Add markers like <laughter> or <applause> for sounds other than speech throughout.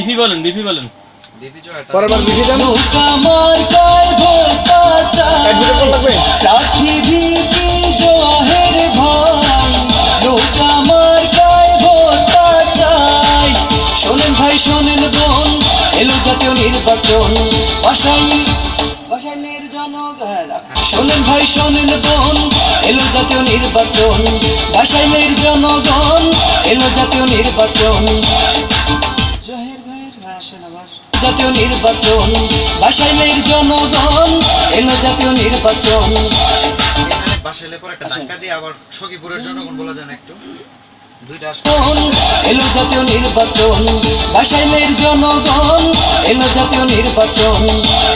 Diffie বলেন বলেন। BP BP দেন। চাই। শোনেন ভাই শোনেন বোন এলো জাতীয় নির্বাচন। বাসাইল বাসাইলের জনগণ শোনেন ভাই শোনেন বোন এলো জাতীয় নির্বাচন। বাসাইলের জনগণ এলো জাতীয় নির্বাচন। জাতীয় নির্বাচন বাসাইলের জনগণ এলো জাতীয় নির্বাচন। বাসাইলে পরে একটা। ধাক্কা দিয়ে আবার সখীপুরের জনগণ বলা যায় না একটু। এলো জাতীয় নির্বাচন বাসাইলের জনগণ এলো জাতীয় নির্বাচন।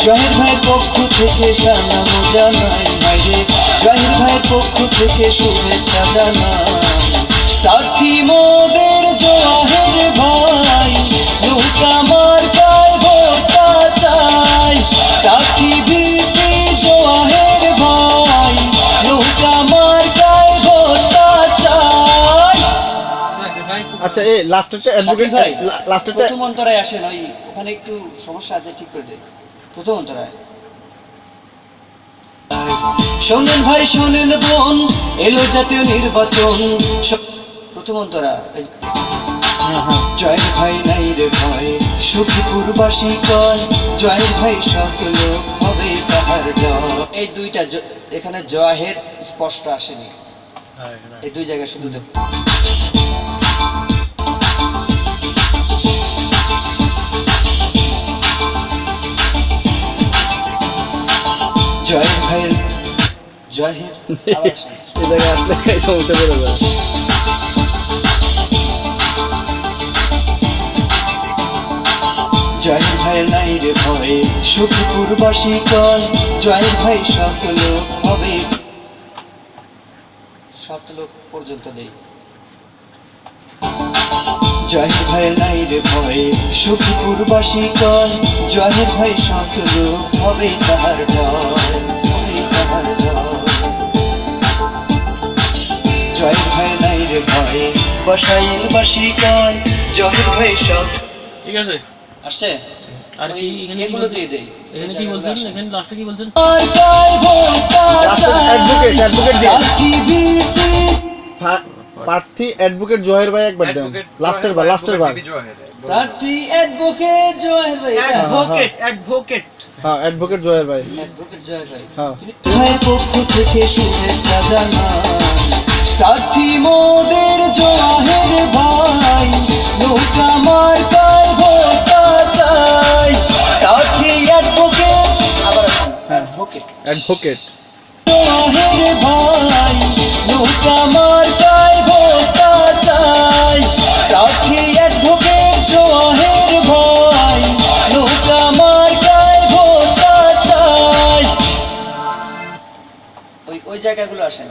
জহের ভাইয়ের পক্ষ থেকে সালাম জানাই ভাইরে জহের ভাইয়ের পক্ষ থেকে শুভেচ্ছা জানাই। সাথী মোদের এই লাস্টেরটা অ্যাডভোকেট ভাই লাস্টেরটা প্রথম অন্তরায় আসেন ওই ওখানে একটু সমস্যা আছে ঠিক করে দে। প্রথম অন্তরায়। শোনেন ভাই শোনেন বোন এলো জাতীয় নির্বাচন। প্রথম অন্তরা এই- হ্যাঁ হ্যাঁ জয়ের ভাই নাই রে ভয় সুখীপুরবাসী কয় জয়ের ভাই সকল হবে তাহার জয়। এই দুইটা এখানে জয়ের স্পষ্ট আসেনি। এই দুই জায়গায় শুধু দেখ। আবার <laughs> আসেন। এই জায়গায় আসলে সমস্যা পড়ে যায়। জয়ের ভাই নাই রে ভয়ে সুখপুরবাসী কয় জয়ের ভাই সকল হবে। সাত লোক পর্যন্ত দেই জয়ের ভাই নাই রে ভয়ে সুখপুরবাসী কয় জয়ের ভাই সকল হবে তাহার জয় হবে তাহার জয়। জয়ের ভাই নাই রে ভয়ে বসাইল বাসী কয় জয়ের ভাই সব। ঠিক আছে। আসছে? আর কি এখানে এগুলো দিয়ে দেই। এখানে কি বলছেন? এখানে লাস্টে কি বলছেন? দিয়ে। প্রার্থী অ্যাডভোকেট জহের ভাই একবার দেন। লাস্টের বার ভাই, লাস্টের বার। প্রার্থী অ্যাডভোকেট জয়ের ভাই। Advocate, অ্যাডভোকেট হ্যাঁ অ্যাডভোকেট জহের ভাই। অ্যাডভোকেট জয়ের ভাই। হ্যাঁ। পক্ষ থেকে শুভেচ্ছা জানাই। প্রার্থী মোদের জোয়াহের ভাই নৌকা মার্কায় ভোটটা চাই। প্রার্থী অ্যাডভোকেট অ্যাডভোকেট অ্যাডভোকেট জোয়াহের ভাই নৌকা মার্কায় ভোটটা চাই। প্রার্থী অ্যাডভোকেট জোয়াহের ভাই নৌকা মার্কায় ভোটটা চাই। ওই ওই জায়গাগুলো আসেন।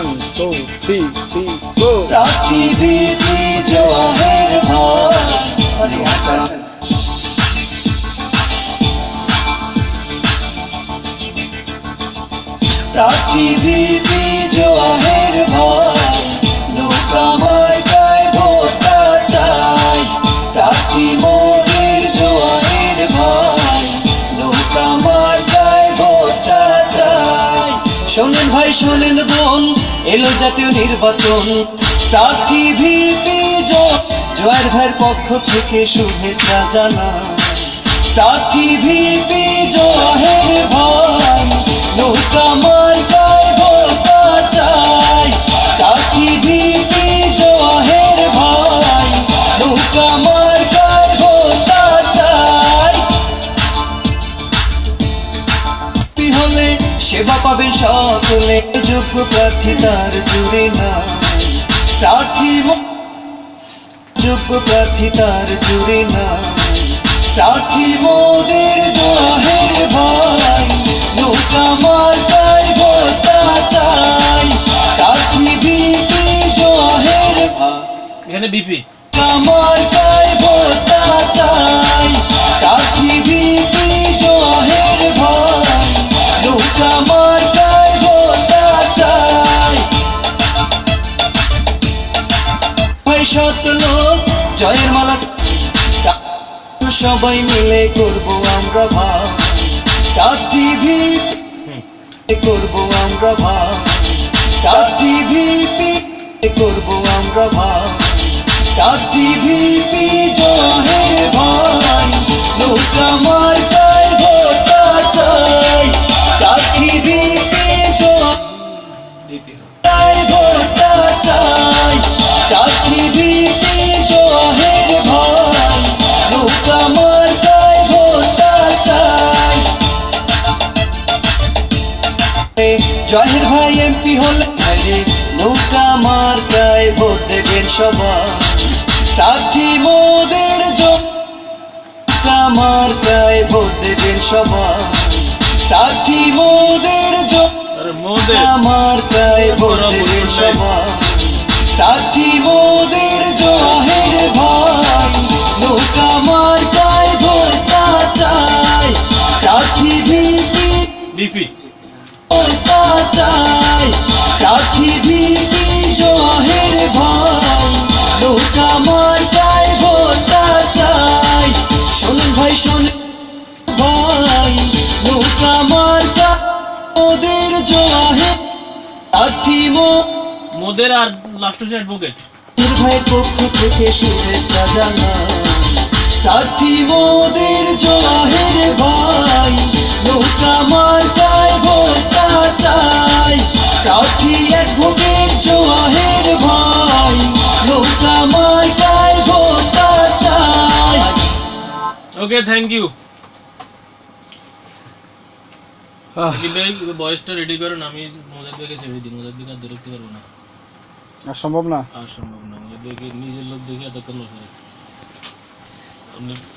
ভিপি আরেকটা আসেন না প্রার্থী VP Joy one two three three go শোনেন ভাই, শোনেন বোন, এলো জাতীয় নির্বাচন। জয়ের ভাইয়ের পক্ষ থেকে শুভেচ্ছা জানা সাথী ভিপি জহের ভাই, নৌকা সেবা পাবেন সকলে যোগ্য প্রার্থী তার জুড়ে না প্রার্থী যোগ্য প্রার্থী তার জুড়ে না প্রার্থী মোদের জোয়াহের ভাই নৌকা মার্কায় ভোটা চাই। প্রার্থী বিপি জোয়াহের ভাই এখানে বিপি। আমার সবাই মিলে করব আমরা ভাই কাকি টিভি করব আমরা ভাই কাকি টিভি করব আমরা ভাই কাকি টিভি জয় ভাই লোক মার্কায় জহের ভাই এমপি হলে নৌকা মার্কায় ভোট দেবেন সবাই সাথী মোদের নৌকা মার্কায় ভোট দেবেন সবাই সাথী মোদের মোদে মার্কায় ভোট দেবেন সবাই সাথী মোদের জহের ভাই নৌকা মার্কায় ভোটটা চাই সাথী ভিপি বিপি ভোটটা চাই। রাখি বিপি জহের ভাই ভোটটা চাই। ভাই ভাই ওদের রাখি মোদের আর লাস্ট হচ্ছে অ্যাডভোকেট। ভাই পক্ষ থেকে শুভেচ্ছা জানাই। সাথী মোদের জহের ওকে থ্যাংক ইউ বয়সটা রেডি করেন আমি মজার বেগে ছেড়ে দিই মজার দিকে আর দেখতে পারব না। আর সম্ভব না? আর সম্ভব না মজার দিকে নিজের লোক দেখে এতক্ষণ লোক